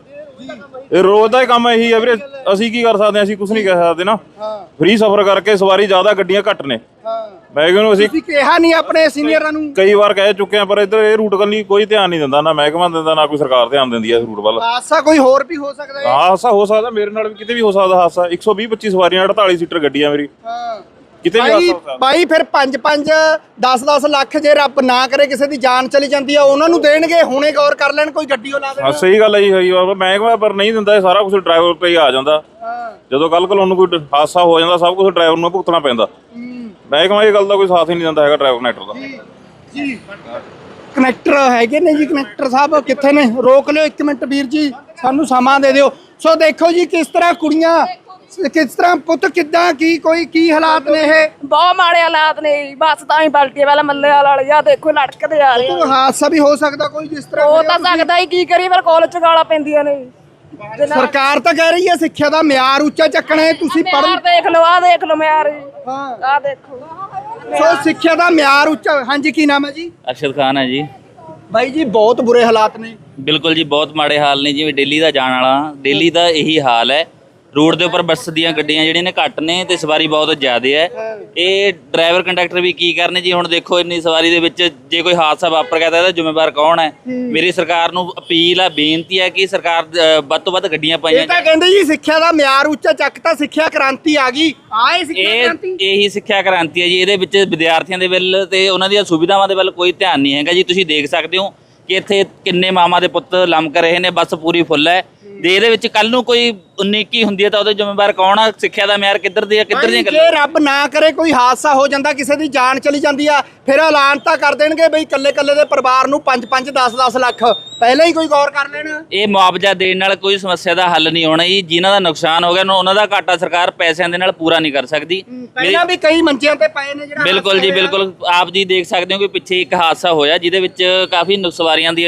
ਇਹ ਰੋਜ਼ ਦਾ ਹੀ ਕੰਮ ਇਹੀ ਆ ਵੀਰੇ। ਅਸੀਂ ਕੀ ਕਰ ਸਕਦੇ ਅਸੀਂ ਕੁਝ ਨਹੀਂ ਕਹਿ ਸਕਦੇ ਨਾ। ਹਾਂ। ਫ੍ਰੀ ਸਫ਼ਰ ਕਰਕੇ ਸਵਾਰੀ ਜ਼ਿਆਦਾ ਗੱਡੀਆਂ ਘੱਟ ਨੇ। ਹਾਂ। ਮੈਂ ਨੂੰ ਅਸੀਂ ਤੁਸੀਂ ਕਿਹਾ ਨਹੀਂ ਆਪਣੇ ਸੀਨੀਅਰਾਂ ਨੂੰ। ਕਈ ਵਾਰ ਕਹਿ ਚੁੱਕੇ ਆ ਪਰ ਇੱਧਰ ਇਹ ਰੂਟ ਕੰਨੀ ਕੋਈ ਧਿਆਨ ਨਹੀਂ ਦਿੰਦਾ ਨਾ ਮਹਿਕਮਾ ਦਿੰਦਾ ਨਾ ਕੋਈ ਸਰਕਾਰ ਧਿਆਨ ਦਿੰਦੀ ਹੈ ਇਸ ਰੂਟ ਵੱਲ। ਹਾਦਸਾ ਕੋਈ ਹੋਰ ਵੀ ਹੋ ਸਕਦਾ ਹੈ ਹਾਦਸਾ ਹੋ ਸਕਦਾ ਮੇਰੇ ਨਾਲ ਵੀ ਕਿਤੇ ਵੀ ਹੋ ਸਕਦਾ ਹਾਦਸਾ। 120 25 ਸਵਾਰੀਆਂ 48 ਸੀਟਰ ਗੱਡੀ ਆ ਮੇਰੀ ਕਿਤੇ ਵੀ ਭਾਈ ਭਾਈ ਫਿਰ 5 5 10 10 ਲੱਖ ਜੇ ਰੱਬ ਨਾ ਕਰੇ ਕਿਸੇ ਦੀ ਜਾਨ ਚਲੀ ਜਾਂਦੀ ਆ ਉਹਨਾਂ ਨੂੰ ਦੇਣਗੇ ਹੁਣੇ ਗੌਰ ਕਰ ਲੈਣ ਕੋਈ ਗੱਡੀ ਉਹ ਲਾ ਦੇਣ। ਸਹੀ ਗੱਲ ਹੈ ਜੀ ਹੋਈ ਵਾ ਮਹਿਕਮਾ ਪਰ ਨਹੀਂ ਦਿੰਦਾ ਇਹ ਸਾਰਾ ਕੁਝ ਡਰਾਈਵਰ ਤੇ ਹੀ ਆ ਜਾਂਦਾ। ਜਦੋਂ ਕੱਲ ਕੋਲ ਉਹਨੂੰ ਕੋਈ ਹਾਦਸਾ ਹੋ ਜਾਂਦਾ ਸਭ ਕੁਝ ਡਰਾਈਵਰ ਨੂੰ ਭੁਗਤਣਾ ਪੈਂਦਾ। ਹੂੰ, ਮਹਿਕਮਾ ਇਹ ਗੱਲ ਦਾ ਕੋਈ ਸਾਥ ਹੀ ਨਹੀਂ ਦਿੰਦਾ ਹੈਗਾ ਡਰਾਈਵਰ ਕਨੈਕਟਰ ਦਾ। ਜੀ ਜੀ। ਕਨੈਕਟਰ ਹੈਗੇ ਨੇ ਜੀ ਕਨੈਕਟਰ ਸਾਹਿਬ ਕਿੱਥੇ ਨੇ? ਰੋਕ ਲਿਓ 1 ਮਿੰਟ ਵੀਰ ਜੀ ਸਾਨੂੰ ਸਮਾਂ ਦੇ ਦਿਓ। ਸੋ ਦੇਖੋ ਜੀ ਕਿਸ ਤਰ੍ਹਾਂ ਕੁੜੀਆਂ ਕਿਸ ਤਰ੍ਹਾਂ ਪੁੱਤ ਕਿੱਦਾਂ ਕੀ ਕੋਈ ਕੀ ਹਾਲਾਤ ਨੇ ਇਹ? ਬਹੁਤ ਮਾੜੇ ਹਾਲਾਤ ਨੇ ਜੀ। ਬਸ ਤਾਂ ਹੀ ਪਲਟੀ ਵਾਲਾ ਮੱਲੇ ਵਾਲੇ ਆ ਦੇਖੋ ਲੜਕਦੇ ਆ ਰਹੇ ਆ। ਕੋਈ ਹਾਦਸਾ ਵੀ ਹੋ ਸਕਦਾ ਕੋਈ ਜਿਸ ਤਰ੍ਹਾਂ ਹੋ ਤਾਂ ਸਕਦਾ ਹੀ ਕੀ ਕਰੀ ਫਿਰ ਕਾਲਜ ਚ ਗਾਲਾਂ ਪੈਂਦੀਆਂ ਨੇ ਸਰਕਾਰ ਤਾਂ ਕਹਿ ਰਹੀ ਹੈ ਸਿੱਖਿਆ ਦਾ ਮਿਆਰ ਉੱਚਾ ਚੱਕਣਾ ਹੈ ਤੁਸੀਂ ਯਾਰ ਪੜ੍ਹ ਦੇਖ ਲਓ ਆ ਦੇਖ ਲਓ ਮਿਆਰ ਹਾਂ। ਆ ਦੇਖੋ। ਸੋ ਸਿੱਖਿਆ ਦਾ ਮਿਆਰ ਉੱਚਾ ਹਾਂਜੀ ਕੀ ਨਾਮ ਹੈ ਜੀ? ਅਰਸ਼ਦ ਖਾਨ ਹੈ ਜੀ। ਬਾਈ ਜੀ ਬਹੁਤ ਬੁਰੇ ਹਾਲਾਤ ਨੇ। ਬਿਲਕੁਲ ਜੀ ਬਹੁਤ ਮਾੜੇ ਹਾਲ ਨੇ ਜਿਵੇਂ ਦਿੱਲੀ ਦਾ ਜਾਣ ਵਾਲਾ ਦਿੱਲੀ ਦਾ ਇਹੀ ਹਾਲ ਹੈ। ਰੋਡ ਦੇ ਉੱਪਰ ਬੱਸ ਦੀਆਂ ਗੱਡੀਆਂ ਜਿਹੜੀਆਂ ਨੇ ਘੱਟ ਨੇ ਤੇ ਸਵਾਰੀ ਬਹੁਤ ਜ਼ਿਆਦਾ ਹੈ। ਇਹ ਡਰਾਈਵਰ ਕੰਡਕਟਰ ਵੀ ਕੀ ਕਰਨ ਜੀ? ਹੁਣ ਦੇਖੋ ਇੰਨੀ ਸਵਾਰੀ ਦੇ ਵਿੱਚ ਜੇ ਕੋਈ ਹਾਦਸਾ ਵਾਪਰ ਗਿਆ ਤਾਂ ਇਹਦਾ ਜ਼ਿੰਮੇਵਾਰ ਕੌਣ ਹੈ? ਮੇਰੀ ਸਰਕਾਰ ਨੂੰ ਅਪੀਲ ਹੈ ਬੇਨਤੀ ਹੈ ਕਿ ਸਰਕਾਰ ਵੱਧ ਤੋਂ ਵੱਧ ਗੱਡੀਆਂ ਪਾਈਆਂ ਇਹ ਤਾਂ ਕਹਿੰਦੇ ਜੀ ਸਿੱਖਿਆ ਦਾ ਮਿਆਰ ਉੱਚਾ ਚੱਕਤਾ ਸਿੱਖਿਆ ਕ੍ਰਾਂਤੀ ਆ ਗਈ। ਆਏ ਸਿੱਖਿਆ ਕ੍ਰਾਂਤੀ? ਇਹੀ ਸਿੱਖਿਆ ਕ੍ਰਾਂਤੀ ਹੈ ਜੀ। ਇਹਦੇ ਵਿੱਚ ਵਿਦਿਆਰਥੀਆਂ ਦੇ ਵੱਲ ਤੇ ਉਹਨਾਂ ਦੀਆਂ ਸੁਵਿਧਾਵਾਂ ਦੇ ਵੱਲ ਕੋਈ ਧਿਆਨ ਨਹੀਂ ਹੈਗਾ ਜੀ। ਤੁਸੀਂ ਦੇਖ ਸਕਦੇ ਹੋ ਕਿ ਇੱਥੇ ਕਿੰਨੇ ਮਾਮਾ ਦੇ ਪੁੱਤ ਲੰਮਕ ਰਹੇ ਨੇ। ਬੱਸ ਪੂਰੀ ਫੁੱਲ ਹੈ। ਜੇ ਇਹਦੇ ਵਿੱਚ ਕੱਲ ਨੂੰ ਕੋਈ ਉਨੀਕੀ ਹੁੰਦੀ ਹੈ ਤਾਂ ਉਹਦੇ ਜ਼ਿੰਮੇਵਾਰ ਕੌਣ ਆ? ਸਿੱਖਿਆ ਦਾ ਮਿਆਰ ਕਿੱਧਰ ਦੀ ਆ? ਕਿੱਧਰ ਦੀਆਂ ਗੱਲਾਂ ਜੇ ਰੱਬ ਨਾ ਕਰੇ ਕੋਈ ਹਾਦਸਾ ਹੋ ਜਾਂਦਾ ਕਿਸੇ ਦੀ ਜਾਨ ਚਲੀ ਜਾਂਦੀ ਆ ਫਿਰ ਐਲਾਨ ਤਾਂ ਕਰ ਦੇਣਗੇ ਬਈ ਕੱਲੇ ਕੱਲੇ ਦੇ ਪਰਿਵਾਰ ਨੂੰ 5 5 10 10 ਲੱਖ ਪਹਿਲਾਂ ਹੀ ਕੋਈ ਗੌਰ ਕਰ ਲੈਣ। ਇਹ ਮੁਆਵਜ਼ਾ ਦੇਣ ਨਾਲ ਕੋਈ ਸਮੱਸਿਆ ਦਾ ਹੱਲ ਨਹੀਂ ਹੋਣਾ ਜੀ। ਜਿਨ੍ਹਾਂ ਦਾ ਨੁਕਸਾਨ ਹੋ ਗਿਆ ਉਹਨਾਂ- ਉਹਨਾਂ ਦਾ ਘਾਟਾ ਸਰਕਾਰ ਪੈਸਿਆਂ ਦੇ ਨਾਲ ਪੂਰਾ ਨਹੀਂ ਕਰ ਸਕਦੀ। ਪਹਿਲਾਂ ਵੀ ਕਈ ਮੰਚਿਆਂ ਤੇ ਪਏ ਨੇ ਜਿਹੜਾ ਬਿਲਕੁਲ ਜੀ ਹਾਦਸਾ ਹੋਇਆ। ਬਿਲਕੁਲ। ਆਪ ਜੀ ਦੇਖ ਸਕਦੇ ਹੋ ਕਿ ਪਿੱਛੇ ਇੱਕ ਹਾਦਸਾ ਹੋਇਆ ਜਿਹਦੇ ਵਿੱਚ ਕਾਫੀ ਨੁਕਸਵਾਰੀਆਂ ਦੀ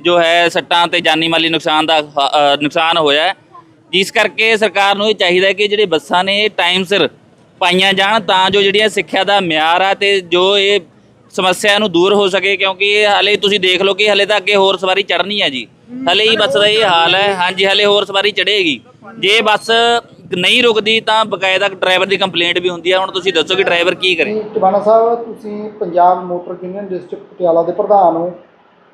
ਜੋ ਹੈ ਸੱਟਾਂ ਤੇ ਜਾਨੀ ਮਾਲੀ ਨੁਕਸਾਨ ਦਾ ਨੁਕਸਾਨ ਹੋਇਆ ਜਿਸ ਕਰਕੇ ਸਰਕਾਰ ਨੂੰ ਇਹ ਚਾਹੀਦਾ ਕਿ ਜਿਹੜੇ ਬੱਸਾਂ ਨੇ ਇਹ ਟਾਈਮ ਸਿਰ ਪਾਈਆਂ ਜਾਣ, ਤਾਂ ਜੋ ਜਿਹੜੀਆਂ ਸਿੱਖਿਆ ਦਾ ਮਿਆਰ ਆ ਤੇ ਜੋ ਇਹ ਸਮੱਸਿਆ ਨੂੰ ਦੂਰ ਹੋ ਸਕੇ, ਕਿਉਂਕਿ ਇਹ ਹਲੇ ਤੁਸੀਂ ਦੇਖ ਲਓ ਕਿ ਹਲੇ ਤਾਂ ਅੱਗੇ ਹੋਰ ਸਵਾਰੀ ਚੜਨੀ ਹੈ ਜੀ। ਹਲੇ ਹੀ ਬੱਸ ਦਾ ਇਹ ਹਾਲ ਹੈ। ਹਾਂਜੀ, ਹਲੇ ਹੋਰ ਸਵਾਰੀ ਚੜੇਗੀ ਜੇ ਬੱਸ ਨਹੀਂ ਰੁਕਦੀ, ਤਾਂ ਬਕਾਇਦਾ ਡਰਾਈਵਰ ਦੀ ਕੰਪਲੇਂਟ ਵੀ ਹੁੰਦੀ ਹੈ। ਹੁਣ ਤੁਸੀਂ ਦੱਸੋ ਕਿ ਡਰਾਈਵਰ ਕੀ ਕਰੇ। ਟਿਵਾਣਾ ਸਾਹਿਬ, ਤੁਸੀਂ Punjab motor union district Patiala ਦੇ ਪ੍ਰਧਾਨ ਹੋ।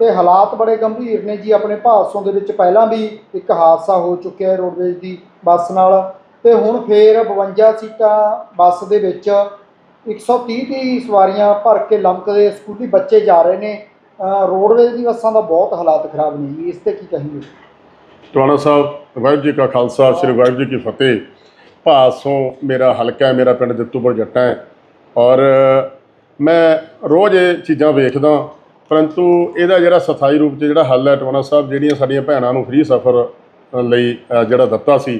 ਤੇ ਹਾਲਾਤ ਬੜੇ ਗੰਭੀਰ ਨੇ ਜੀ। ਆਪਣੇ ਭਾਦਸੋਂ ਦੇ ਵਿੱਚ ਪਹਿਲਾਂ ਵੀ ਇੱਕ ਹਾਦਸਾ ਹੋ ਚੁੱਕਿਆ ਹੈ ਰੋਡਵੇਜ਼ ਦੀ ਬੱਸ ਨਾਲ। ਤੇ ਹੁਣ ਫੇਰ 52 ਸੀਟਾਂ ਬੱਸ ਦੇ ਵਿੱਚ 130 ਦੀ ਸਵਾਰੀਆਂ ਭਰ ਕੇ ਲੰਕਦੇ ਸਕੂਲੀ ਬੱਚੇ ਜਾ ਰਹੇ ਨੇ। ਰੋਡਵੇਜ਼ ਦੀ ਬੱਸਾਂ ਦਾ ਬਹੁਤ ਹਾਲਾਤ ਖਰਾਬ ਨੇ ਜੀ। ਇਸ ਤੇ ਕੀ ਕਹੀਏ? ਟਵਾਣਾ ਸਾਹਿਬ, ਵਾਹਿਗੁਰੂ ਜੀ ਕਾ ਖਾਲਸਾ, ਸ੍ਰੀ ਵਾਹਿਗੁਰੂ ਜੀ ਕੀ ਫਤਿਹ। ਭਾਸੋਂ ਮੇਰਾ ਹਲਕਾ ਹੈ, ਮੇਰਾ ਪਿੰਡ ਜੱਤੂਪੁਰ ਜੱਟਾਂ ਹੈ। ਔਰ ਮੈਂ ਰੋਜ਼ ਇਹ ਚੀਜ਼ਾਂ ਵੇਖਦਾ ਪਰੰਤੂ ਇਹਦਾ ਜਿਹੜਾ ਸਥਾਈ ਰੂਪ 'ਚ ਜਿਹੜਾ ਹੱਲ ਹੈ ਟਵਾਣਾ ਸਾਹਿਬ, ਜਿਹੜੀਆਂ ਸਾਡੀਆਂ ਭੈਣਾਂ ਨੂੰ ਫ੍ਰੀ ਸਫ਼ਰ ਲਈ ਜਿਹੜਾ ਦਿੱਤਾ ਸੀ,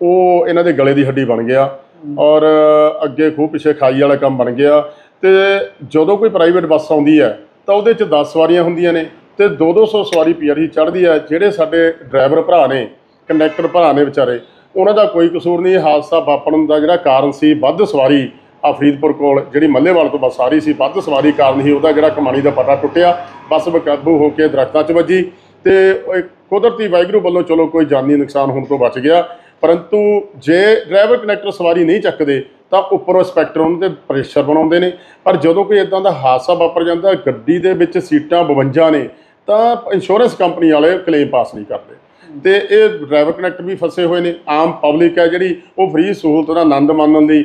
ਉਹ ਇਹਨਾਂ ਦੇ ਗਲੇ ਦੀ ਹੱਡੀ ਬਣ ਗਿਆ ਔਰ ਅੱਗੇ ਖੂਹ ਪਿੱਛੇ ਖਾਈ ਵਾਲਾ ਕੰਮ ਬਣ ਗਿਆ ਤੇ ਜਦੋਂ ਕੋਈ ਪ੍ਰਾਈਵੇਟ ਬੱਸ ਆਉਂਦੀ ਹੈ, ਤਾਂ ਉਹਦੇ 'ਚ 10 ਸਵਾਰੀਆਂ ਹੁੰਦੀਆਂ ਨੇ ਤੇ 2-200 ਸਵਾਰੀ ਪੀਆਰਈ ਚੜ੍ਹਦੀ ਹੈ, ਜਿਹੜੇ ਸਾਡੇ ਡਰਾਈਵਰ ਭਰਾ ਨੇ ਕੰਡਕਟਰ ਭਰਾ ਨੇ ਵਿਚਾਰੇ, ਉਹਨਾਂ ਦਾ ਕੋਈ ਕਸੂਰ ਨਹੀਂ ਹਾਦਸਾ ਵਾਪਰਨ ਦਾ ਜਿਹੜਾ ਕਾਰਨ ਸੀ, ਵੱਧ ਸਵਾਰੀ ਆ ਫਰੀਦਪੁਰ ਕੋਲ ਜਿਹੜੀ ਮੱਲੇਵਾਲ ਤੋਂ ਬੱਸ ਆ ਰਹੀ ਸੀ, ਵੱਧ ਸਵਾਰੀ ਕਾਰਨ ਹੀ ਉਹਦਾ ਜਿਹੜਾ ਕਮਾਣੀ ਦਾ ਪਟਾ ਟੁੱਟਿਆ। ਬੱਸ ਬੇਕਾਬੂ ਹੋ ਕੇ ਦਰਖਤਾਂ 'ਚ ਵੱਜੀ ਤੇ ਕੁਦਰਤੀ ਵਾਹਿਗੁਰੂ ਵੱਲੋਂ ਚਲੋ ਕੋਈ ਜਾਨੀ ਨੁਕਸਾਨ ਹੋਣ ਤੋਂ ਬਚ ਗਿਆ। ਪਰੰਤੂ ਜੇ ਡਰਾਈਵਰ ਕੰਡਕਟਰ ਸਵਾਰੀ ਨਹੀਂ ਚੱਕਦੇ, ਤਾਂ ਉੱਪਰੋਂ ਇੰਸਪੈਕਟਰ ਉਹਨਾਂ ਤੇ ਪ੍ਰੈਸ਼ਰ ਬਣਾਉਂਦੇ ਨੇ। ਪਰ ਜਦੋਂ ਕੋਈ ਇਦਾਂ ਦਾ ਹਾਦਸਾ ਵਾਪਰ ਜਾਂਦਾ, ਗੱਡੀ ਦੇ ਵਿੱਚ ਸੀਟਾਂ 52 ਨੇ, ਤਾਂ ਇੰਸ਼ੋਰੈਂਸ ਕੰਪਨੀ ਵਾਲੇ ਕਲੇਮ ਪਾਸ ਨਹੀਂ ਕਰਦੇ। ਤੇ ਇਹ ਡਰਾਈਵਰ ਕਨੈਕਟਰ ਵੀ ਫਸੇ ਹੋਏ ਨੇ। ਆਮ ਪਬਲਿਕ ਹੈ ਜਿਹੜੀ, ਉਹ ਫ੍ਰੀ ਸਹੂਲਤ ਦਾ ਆਨੰਦ ਮਾਣਨ ਲਈ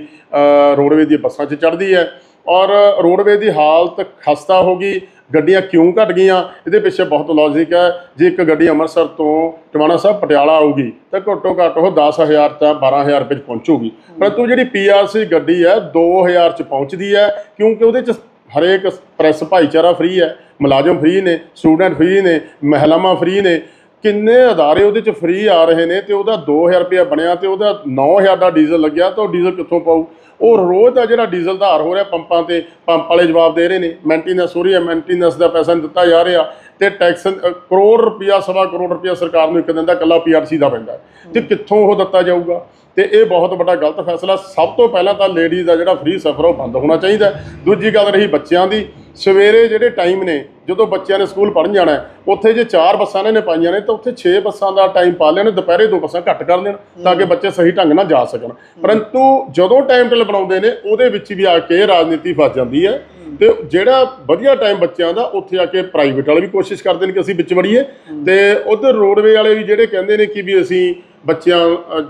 ਰੋਡਵੇ ਦੀ ਬੱਸਾਂ 'ਚ ਚੜ੍ਹਦੀ ਹੈ। ਔਰ ਰੋਡਵੇ ਦੀ ਹਾਲਤ ਖਸਤਾ ਹੋ ਗਈ। ਗੱਡੀਆਂ ਕਿਉਂ ਘਟ ਗਈਆਂ? ਇਹਦੇ ਪਿੱਛੇ ਬਹੁਤ ਲੌਜੀਕ ਹੈ। ਜੇ ਇੱਕ ਗੱਡੀ ਅੰਮ੍ਰਿਤਸਰ ਤੋਂ ਟਿਵਾਣਾ ਸਾਹਿਬ, ਪਟਿਆਲਾ ਆਊਗੀ, ਤਾਂ ਘੱਟੋ ਘੱਟ ਉਹ 10000 ਤਾਂ 12000 ਰੁਪਏ 'ਚ ਪਹੁੰਚੂਗੀ। ਪਰੰਤੂ ਜਿਹੜੀ ਪੀਆਰਸੀ ਗੱਡੀ ਹੈ 2000 'ਚ ਪਹੁੰਚਦੀ ਹੈ, ਕਿਉਂਕਿ ਉਹਦੇ 'ਚ ਹਰੇਕ ਪ੍ਰੈਸ ਭਾਈਚਾਰਾ ਫ੍ਰੀ ਹੈ। ਮੁਲਾਜ਼ਮ ਫ੍ਰੀ ਨੇ ਸਟੂਡੈਂਟ ਫ੍ਰੀ ਨੇ, ਮਹਿਲਾਵਾਂ ਫ੍ਰੀ ਨੇ। ਕਿੰਨੇ ਅਦਾਰੇ ਉਹਦੇ 'ਚ ਫ੍ਰੀ ਆ ਰਹੇ ਨੇ ਤੇ ਉਹਦਾ 2000 ਰੁਪਇਆ ਬਣਿਆ ਤੇ ਉਹਦਾ 9000 ਦਾ ਡੀਜ਼ਲ ਲੱਗਿਆ ਤਾਂ ਉਹ ਡੀਜ਼ਲ ਕਿੱਥੋਂ ਪਾਊ? ਉਹ ਰੋਜ਼ ਦਾ ਜਿਹੜਾ ਡੀਜ਼ਲ ਹਾਰ ਹੋ ਰਿਹਾ ਪੰਪਾਂ ਤੇ ਪੰਪ ਵਾਲੇ ਜਵਾਬ ਦੇ ਰਹੇ ਨੇ। ਮੇਨਟੇਨੈਂਸ ਹੋ ਰਹੀ ਹੈ ਮੇਨਟੇਨੈਂਸ ਦਾ ਪੈਸਾ ਨਹੀਂ ਦਿੱਤਾ ਜਾ ਰਿਹਾ ਤੇ ਟੈਕਸ ਕਰੋੜ ਰੁਪਇਆ ਸਵਾ ਕਰੋੜ ਰੁਪਇਆ ਸਰਕਾਰ ਨੂੰ ਇੱਕ ਦਿਨ ਦਾ ਇਕੱਲਾ ਪੀਆਰਸੀ ਦਾ ਪੈਂਦਾ। ਤੇ ਕਿੱਥੋਂ ਉਹ ਦਿੱਤਾ ਜਾਊਗਾ? ਤੇ ਇਹ ਬਹੁਤ ਵੱਡਾ ਗਲਤ ਫੈਸਲਾ। ਸਭ ਤੋਂ ਪਹਿਲਾਂ ਤਾਂ ਲੇਡੀਜ਼ ਦਾ ਜਿਹੜਾ ਫ੍ਰੀ ਸਫ਼ਰ ਉਹ ਬੰਦ ਹੋਣਾ ਚਾਹੀਦਾ। ਦੂਜੀ ਗੱਲ ਰਹੀ ਬੱਚਿਆਂ ਦੀ। ਸਵੇਰੇ ਜਿਹੜੇ ਟਾਈਮ ਨੇ ਜਦੋਂ ਬੱਚਿਆਂ ਨੇ ਸਕੂਲ ਪੜ੍ਹਨ ਜਾਣਾ ਉੱਥੇ ਜੇ ਚਾਰ ਬੱਸਾਂ ਨੇ ਨੇ ਪਾਈਆਂ ਨੇ ਤਾਂ ਉੱਥੇ 6 ਬੱਸਾਂ ਦਾ ਟਾਈਮ ਪਾ ਲੈਣ ਦੁਪਹਿਰੇ ਦੋ ਬੱਸਾਂ ਘੱਟ ਕਰ ਦੇਣ ਤਾਂ ਕਿ ਬੱਚੇ ਸਹੀ ਢੰਗ ਨਾਲ ਜਾ ਸਕਣ। ਪਰੰਤੂ ਜਦੋਂ ਟਾਈਮ ਟੇਬਲ ਬਣਾਉਂਦੇ ਨੇ ਉਹਦੇ ਵਿੱਚ ਵੀ ਆ ਕੇ ਰਾਜਨੀਤੀ ਫਸ ਜਾਂਦੀ ਹੈ। ਤੇ ਜਿਹੜਾ ਵਧੀਆ ਟਾਈਮ ਬੱਚਿਆਂ ਦਾ ਉੱਥੇ ਆ ਕੇ ਪ੍ਰਾਈਵੇਟ ਵਾਲੇ ਵੀ ਕੋਸ਼ਿਸ਼ ਕਰਦੇ ਨੇ ਕਿ ਅਸੀਂ ਵਿੱਚ ਵੜੀਏ। ਤੇ ਉਧਰ ਰੋਡਵੇ ਵਾਲੇ ਵੀ ਜਿਹੜੇ ਕਹਿੰਦੇ ਨੇ ਕਿ ਵੀ ਅਸੀਂ ਬੱਚਿਆਂ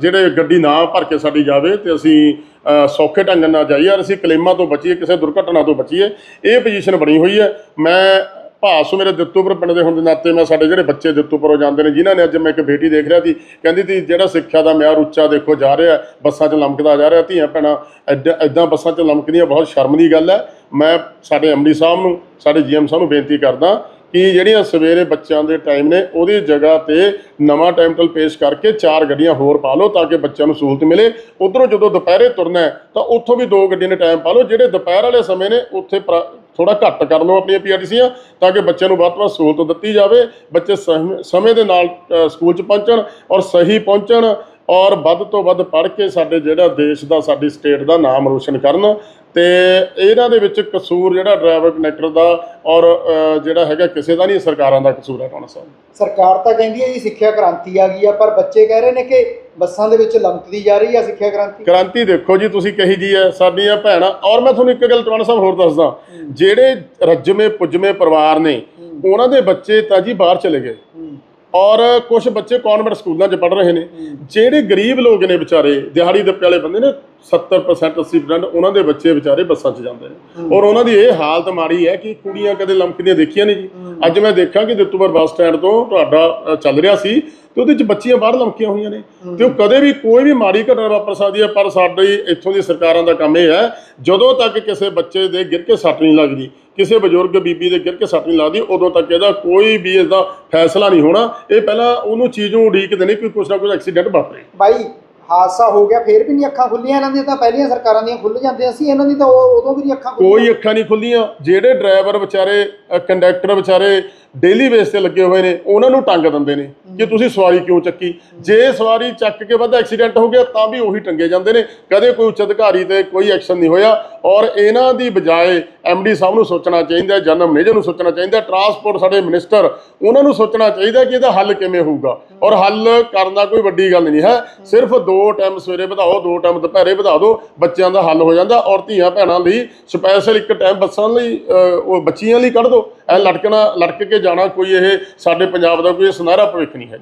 ਜਿਹੜੇ ਗੱਡੀ ਨਾ ਭਰ ਕੇ ਸਾਡੀ ਜਾਵੇ ਤੇ ਅਸੀਂ ਸੌਖੇ ਢੰਗ ਨਾਲ ਜਾਈਏ ਔਰ ਅਸੀਂ ਕਲੇਮਾਂ ਤੋਂ ਬਚੀਏ, ਕਿਸੇ ਦੁਰਘਟਨਾ ਤੋਂ ਬਚੀਏ, ਇਹ ਪੋਜੀਸ਼ਨ ਬਣੀ ਹੋਈ ਹੈ। ਮੈਂ ਭਾਸੂ ਮੇਰੇ ਦਿੱਤੂਪੁਰ ਪਿੰਡ ਦੇ ਹੋਣ ਦੇ ਨਾਤੇ ਮੈਂ ਸਾਡੇ ਜਿਹੜੇ ਬੱਚੇ ਦਿੱਤੂਪੁਰੋਂ ਜਾਂਦੇ ਨੇ, ਜਿਨ੍ਹਾਂ ਨੇ ਅੱਜ ਮੈਂ ਇੱਕ ਬੇਟੀ ਦੇਖ ਰਿਹਾ ਸੀ, ਕਹਿੰਦੀ ਸੀ, ਜਿਹੜਾ ਸਿੱਖਿਆ ਦਾ ਮਿਆਰ ਉੱਚਾ ਦੇਖੋ ਜਾ ਰਿਹਾ ਬੱਸਾਂ 'ਚ ਲਮਕਦਾ ਜਾ ਰਿਹਾ, ਧੀਆਂ ਭੈਣਾਂ, ਐਡਾ, ਐਦਾਂ ਬੱਸਾਂ 'ਚ ਲਮਕਦੀਆਂ, ਬਹੁਤ ਸ਼ਰਮ ਦੀ ਗੱਲ ਹੈ। ਮੈਂ ਸਾਡੇ ਐਮਡੀ ਸਾਹਿਬ ਨੂੰ, ਸਾਡੇ ਜੀਐਮ ਸਾਹਿਬ ਨੂੰ ਬੇਨਤੀ ਕਰਦਾ ਕਿ ਜਿਹੜੀਆਂ ਸਵੇਰੇ ਬੱਚਿਆਂ ਦੇ ਟਾਈਮ ਨੇ, ਉਹਦੀ ਜਗ੍ਹਾ ਤੇ ਨਵਾਂ ਟਾਈਮ ਟੇਬਲ ਪੇਸ਼ ਕਰਕੇ ਚਾਰ ਗੱਡੀਆਂ ਹੋਰ ਪਾ ਲਓ ਤਾਂ ਕਿ ਬੱਚਿਆਂ ਨੂੰ ਸਹੂਲਤ ਮਿਲੇ। ਉਧਰੋਂ ਜਦੋਂ ਦੁਪਹਿਰੇ ਤੁਰਨਾ ਤਾਂ ਉੱਥੋਂ ਵੀ ਦੋ ਗੱਡੀਆਂ ਦੇ ਟਾਈਮ ਪਾ ਲਓ, ਜਿਹੜੇ ਦੁਪਹਿਰ ਵਾਲੇ ਸਮੇਂ ਨੇ, ਉੱਥੇ ਥੋੜਾ ਘੱਟ ਕਰ ਲਓ ਆਪਣੀਆਂ ਪੀਆਰਟੀਸੀਆਂ ਤਾਂ ਕਿ ਬੱਚਿਆਂ ਨੂੰ ਵੱਧ ਤੋਂ ਵੱਧ ਸਹੂਲਤ ਦਿੱਤੀ ਜਾਵੇ। ਬੱਚੇ ਸਮੇਂ- ਸਮੇਂ ਦੇ ਨਾਲ ਸਕੂਲ 'ਚ ਪਹੁੰਚਣ ਔਰ ਸਹੀ ਪਹੁੰਚਣ। ਔਰ ਵੱਧ ਤੋਂ ਵੱਧ ਪੜ੍ਹ ਕੇ ਸਾਡੇ ਜਿਹੜਾ ਦੇਸ਼ ਦਾ ਸਾਡੀ ਸਟੇਟ ਦਾ ਨਾਮ ਰੋਸ਼ਨ ਕਰਨ ਤੇ ਇਹਨਾਂ ਦੇ ਵਿੱਚ ਕਸੂਰ ਜਿਹੜਾ ਡਰਾਈਵਰ ਕਨੈਕਟਰ ਦਾ ਔਰ ਜਿਹੜਾ ਹੈਗਾ ਕਿਸੇ ਦਾ ਨਹੀਂ ਸਰਕਾਰਾਂ ਦਾ ਕਸੂਰ ਹੈ ਟੋਣਾ ਸਾਹਿਬ। ਸਰਕਾਰ ਤਾਂ ਕਹਿੰਦੀ ਹੈ ਜੀ ਸਿੱਖਿਆ ਕ੍ਰਾਂਤੀ ਆ ਗਈ ਆ ਪਰ ਬੱਚੇ ਕਹਿ ਰਹੇ ਨੇ ਕਿ ਬੱਸਾਂ ਦੇ ਵਿੱਚ ਲੰਕਦੀ ਜਾ ਰਹੀ ਆ ਸਿੱਖਿਆ ਕ੍ਰਾਂਤੀ। ਕ੍ਰਾਂਤੀ ਦੇਖੋ ਜੀ ਤੁਸੀਂ ਕਹੀ ਜੀ ਹੈ ਸਾਡੀਆਂ ਭੈਣਾਂ ਔਰ ਮੈਂ ਤੁਹਾਨੂੰ ਇੱਕ ਗੱਲ ਟਵਾਣਾ ਸਾਹਿਬ ਹੋਰ ਦੱਸਦਾ ਜਿਹੜੇ ਰੱਜਵੇਂ ਪੁੱਜਵੇਂ ਪਰਿਵਾਰ ਨੇ ਉਹਨਾਂ ਦੇ ਬੱਚੇ ਤਾਂ ਜੀ ਬਾਹਰ ਚਲੇ ਗਏ। ਔਰ ਕੁਝ ਬੱਚੇ ਕਨਵੈਂਟ ਸਕੂਲਾਂ 'ਚ ਪੜ ਰਹੇ ਨੇ। ਜਿਹੜੇ ਗਰੀਬ ਲੋਕ ਨੇ ਵਿਚਾਰੇ ਦਿਹਾੜੀ ਦੱਪੇ ਵਾਲੇ ਬੰਦੇ ਨੇ 70% 80% ਉਹਨਾਂ ਦੇ ਬੱਚੇ ਵਿਚਾਰੇ ਬੱਸਾਂ 'ਚ ਜਾਂਦੇ ਨੇ। ਔਰ ਉਹਨਾਂ ਦੀ ਇਹ ਹਾਲਤ ਮਾੜੀ ਹੈ ਕਿ ਕੁੜੀਆਂ ਕਦੇ ਲੰਕਦੀਆਂ ਦੇਖੀਆਂ ਨਹੀਂ ਜੀ। ਅੱਜ ਮੈਂ ਦੇਖਾਂ ਕਿ ਦਿੱਤੂਪੁਰ ਬੱਸ ਸਟੈਂਡ ਤੋਂ ਤੁਹਾਡਾ ਚੱਲ ਰਿਹਾ ਸੀ। ਤੇ ਉਹਦੇ 'ਚ ਬੱਚੀਆਂ ਬਾਹਰ ਲਮਕੀਆਂ ਹੋਈਆਂ ਨੇ। ਤੇ ਉਹ ਕਦੇ ਵੀ ਕੋਈ ਵੀ ਮਾੜੀ ਘਟਨਾ ਵਾਪਰ ਸਕਦੀ ਹੈ ਪਰ ਸਾਡੀ ਇੱਥੋਂ ਦੀ ਸਰਕਾਰਾਂ ਦਾ ਕੰਮ ਇਹ ਹੈ ਜਦੋਂ ਤੱਕ ਕਿਸੇ ਬੱਚੇ ਦੇ ਗਿਰ ਕੇ ਸੱਟ ਨਹੀਂ ਲੱਗਦੀ ਕਿਸੇ ਬਜ਼ੁਰਗ ਬੀਬੀ ਦੇ ਗਿਰ ਕੇ ਸੱਟ ਨਹੀਂ ਲੱਗਦੀ ਉਦੋਂ ਤੱਕ ਇਹਦਾ ਕੋਈ ਵੀ ਇਸਦਾ ਫੈਸਲਾ ਨਹੀਂ ਹੋਣਾ। ਇਹ ਪਹਿਲਾਂ ਉਹਨੂੰ ਚੀਜ਼ ਨੂੰ ਉਡੀਕਦੇ ਨੇ ਕਿ ਕੁਛ ਨਾ ਕੁਛ ਐਕਸੀਡੈਂਟ ਵਾਪਰੇ। ਬਾਈ ਹਾਦਸਾ ਹੋ ਗਿਆ ਫੇਰ ਵੀ ਨਹੀਂ ਅੱਖਾਂ ਖੁੱਲੀਆਂ ਇਹਨਾਂ ਦੀਆਂ ਤਾਂ ਪਹਿਲੀਆਂ ਸਰਕਾਰਾਂ ਦੀਆਂ ਖੁੱਲ ਜਾਂਦੀਆਂ ਸੀ ਇਹਨਾਂ ਦੀ ਤਾਂ ਉਦੋਂ ਵੀ ਨਹੀਂ ਅੱਖਾਂ ਕੋਈ ਖੁੱਲੀਆਂ ਅੱਖਾਂ ਨਹੀਂ ਖੁੱਲੀਆਂ। ਜਿਹੜੇ ਡਰਾਈਵਰ ਵਿਚਾਰੇ ਕੰਡਕਟਰ ਵਿਚਾਰੇ ਡੇਲੀ ਬੇਸ ਤੇ ਲੱਗੇ ਹੋਏ ਨੇ ਉਹਨਾਂ ਨੂੰ ਟੰਗ ਦਿੰਦੇ ਨੇ ਕਿ ਤੁਸੀਂ ਸਵਾਰੀ ਕਿਉਂ ਚੱਕੀ? ਜੇ ਸਵਾਰੀ ਚੱਕ ਕੇ ਵੱਧ ਐਕਸੀਡੈਂਟ ਹੋ ਗਿਆ ਤਾਂ ਵੀ ਉਹੀ ਟੰਗੇ ਜਾਂਦੇ ਨੇ। ਕਦੇ ਕੋਈ ਉੱਚ ਅਧਿਕਾਰੀ ਤੇ ਕੋਈ ਐਕਸ਼ਨ ਨਹੀਂ ਹੋਇਆ ਔਰ ਇਹਨਾਂ ਦੀ ਬਜਾਏ ਐਮਡੀ ਸਾਹਿਬ ਨੂੰ ਸੋਚਣਾ ਚਾਹੀਦਾ ਜਨਰਲ ਮੈਨੇਜਰ ਨੂੰ ਸੋਚਣਾ ਚਾਹੀਦਾ ਟਰਾਂਸਪੋਰਟ ਸਾਡੇ ਮਿਨਿਸਟਰ ਉਹਨਾਂ ਨੂੰ ਸੋਚਣਾ ਚਾਹੀਦਾ ਕਿ ਇਹਦਾ ਹੱਲ ਕਿਵੇਂ ਹੋਊਗਾ। ਔਰ ਹੱਲ ਕਰਨਾ ਕੋਈ ਵੱਡੀ ਗੱਲ ਨਹੀਂ ਹੈ। ਸਿਰਫ ਦੋ ਟਾਈਮ ਸਵੇਰੇ ਵਧਾਓ ਦੋ ਟਾਈਮ ਦੁਪਹਿਰੇ ਵਧਾ ਦਿਓ ਬੱਚਿਆਂ ਦਾ ਹੱਲ ਹੋ ਜਾਂਦਾ ਔਰ ਧੀਆਂ ਭੈਣਾਂ ਲਈ ਸਪੈਸ਼ਲ ਇੱਕ ਟਾਈਮ ਬੱਸਾਂ ਲਈ ਉਹ ਬੱਚੀਆਂ ਲਈ ਕੱਢ ਦਿਓ। ਐ ਲਟਕਣਾ ਲਟਕ ਕੇ ਜਾਣਾ ਕੋਈ ਇਹ ਸਾਡੇ ਪੰਜਾਬ ਦਾ ਕੋਈ ਸੁਨਹਿਰਾ ਭਵਿੱਖ ਨਹੀਂ ਹੈ।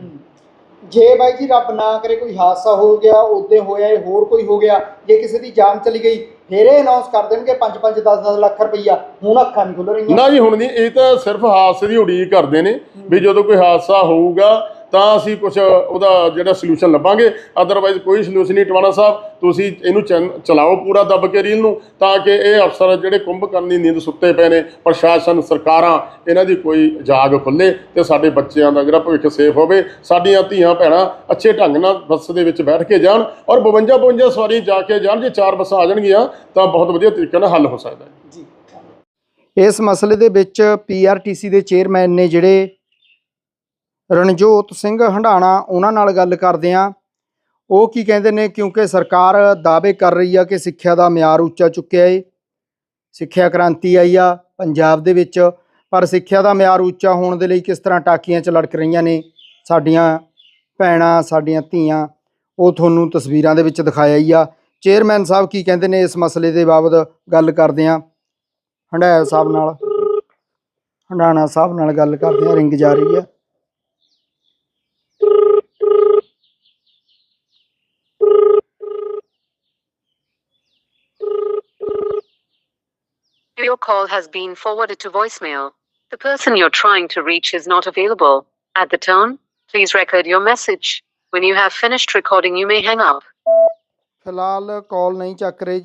ਜੇ ਬਾਈ ਜੀ ਰੱਬ ਨਾ ਕਰੇ ਕੋਈ ਹਾਦਸਾ ਹੋ ਗਿਆ ਉਦੋਂ ਹੋਇਆ ਇਹ ਹੋਰ ਕੋਈ ਹੋ ਗਿਆ ਜੇ ਕਿਸੇ ਦੀ ਜਾਨ ਚਲੀ ਗਈ ਫੇਰ ਇਹ ਅਨਾਉਂਸ ਕਰ ਦੇਣਗੇ 5-5 10-10 ਲੱਖ ਰੁਪਈਆ। ਹੁਣ ਅੱਖਾਂ ਨਹੀਂ ਖੁੱਲ ਰਹੀਆਂ। ਨਾ ਜੀ ਹੁਣ ਨਹੀਂ ਇਹ ਤਾਂ ਸਿਰਫ ਹਾਦਸੇ ਦੀ ਉਡੀਕ ਕਰਦੇ ਨੇ ਵੀ ਜਦੋਂ ਕੋਈ ਹਾਦਸਾ ਹੋਊਗਾ ਤਾਂ ਅਸੀਂ ਕੁਝ ਉਹਦਾ ਜਿਹੜਾ ਸੋਲੂਸ਼ਨ ਲੱਭਾਂਗੇ। ਅਦਰਵਾਈਜ਼ ਕੋਈ ਸੋਲੂਸ਼ਨ ਨਹੀਂ। ਟਵਾਣਾ ਸਾਹਿਬ, ਤੁਸੀਂ ਇਹਨੂੰ ਚੈਨ- ਚਲਾਓ ਪੂਰਾ ਦੱਬ ਕੇ ਰੀਲ ਨੂੰ, ਤਾਂ ਕਿ ਇਹ ਅਫਸਰ ਜਿਹੜੇ ਕੁੰਭਕਰਨ ਦੀ ਨੀਂਦ ਸੁੱਤੇ ਪਏ ਨੇ, ਪ੍ਰਸ਼ਾਸਨ, ਸਰਕਾਰਾਂ, ਇਹਨਾਂ ਦੀ ਕੋਈ ਜਾਗ ਖੁੱਲੇ ਤੇ ਸਾਡੇ ਬੱਚਿਆਂ ਦਾ ਜਿਹੜਾ ਭਵਿੱਖ ਸੇਫ ਹੋਵੇ, ਸਾਡੀਆਂ ਧੀਆਂ ਭੈਣਾਂ ਅੱਛੇ ਢੰਗ ਨਾਲ ਬੱਸ ਦੇ ਵਿੱਚ ਬੈਠ ਕੇ ਜਾਣ ਔਰ 52 52 ਸਵਾਰੀ ਜਾ ਕੇ ਜਾਣ, ਜੇ ਚਾਰ ਬੱਸਾਂ ਆ ਜਾਣਗੀਆਂ, ਤਾਂ ਬਹੁਤ ਵਧੀਆ ਤਰੀਕੇ ਨਾਲ ਹੱਲ ਹੋ ਸਕਦਾ ਹੈ। ਇਸ ਮਸਲੇ ਦੇ ਵਿੱਚ ਪੀਆਰਟੀਸੀ ਦੇ ਚੇਅਰਮੈਨ ਨੇ ਜਿਹੜੇ ਰਣਜੋਤ ਸਿੰਘ ਹੰਡਾਣਾ ਉਹਨਾਂ ਨਾਲ ਗੱਲ ਕਰਦੇ ਆ ਉਹ ਕੀ ਕਹਿੰਦੇ ਨੇ, ਕਿਉਂਕਿ ਸਰਕਾਰ ਦਾਅਵੇ ਕਰ ਰਹੀ ਆ ਕਿ ਸਿੱਖਿਆ ਦਾ ਮਿਆਰ ਉੱਚਾ ਚੁੱਕਿਆ ਏ। ਸਿੱਖਿਆ ਕ੍ਰਾਂਤੀ ਆਈ ਆ ਪੰਜਾਬ ਦੇ ਵਿੱਚ, ਪਰ ਸਿੱਖਿਆ ਦਾ ਮਿਆਰ ਉੱਚਾ ਹੋਣ ਦੇ ਲਈ ਕਿਸ ਤਰ੍ਹਾਂ ਟਾਕੀਆਂ 'ਚ ਲੜਕ ਰਹੀਆਂ ਨੇ? ਸਾਡੀਆਂ ਭੈਣਾਂ, ਸਾਡੀਆਂ ਧੀਆਂ, ਉਹ ਤੁਹਾਨੂੰ ਤਸਵੀਰਾਂ ਦੇ ਵਿੱਚ ਦਿਖਾਇਆ ਹੀ ਆ। ਚੇਅਰਮੈਨ ਸਾਹਿਬ ਕੀ ਕਹਿੰਦੇ ਨੇ, ਇਸ ਮਸਲੇ ਦੇ ਬਾਬਤ ਗੱਲ ਕਰਦੇ ਆ ਹੰਡਾਇਆ ਸਾਹਿਬ ਨਾਲ, ਹੰਡਾਣਾ ਸਾਹਿਬ ਨਾਲ ਗੱਲ ਕਰਦੇ ਆ ਰਿੰਗ ਜਾ ਰਹੀ ਆ। Your call has been forwarded to voicemail. The person you're trying to reach is not available. At the tone, please record your message. When you have finished recording, you may hang up. ਫਿਲਹਾਲ ਕਾਲ ਨਹੀਂ ਚੱਕ ਰਹੇ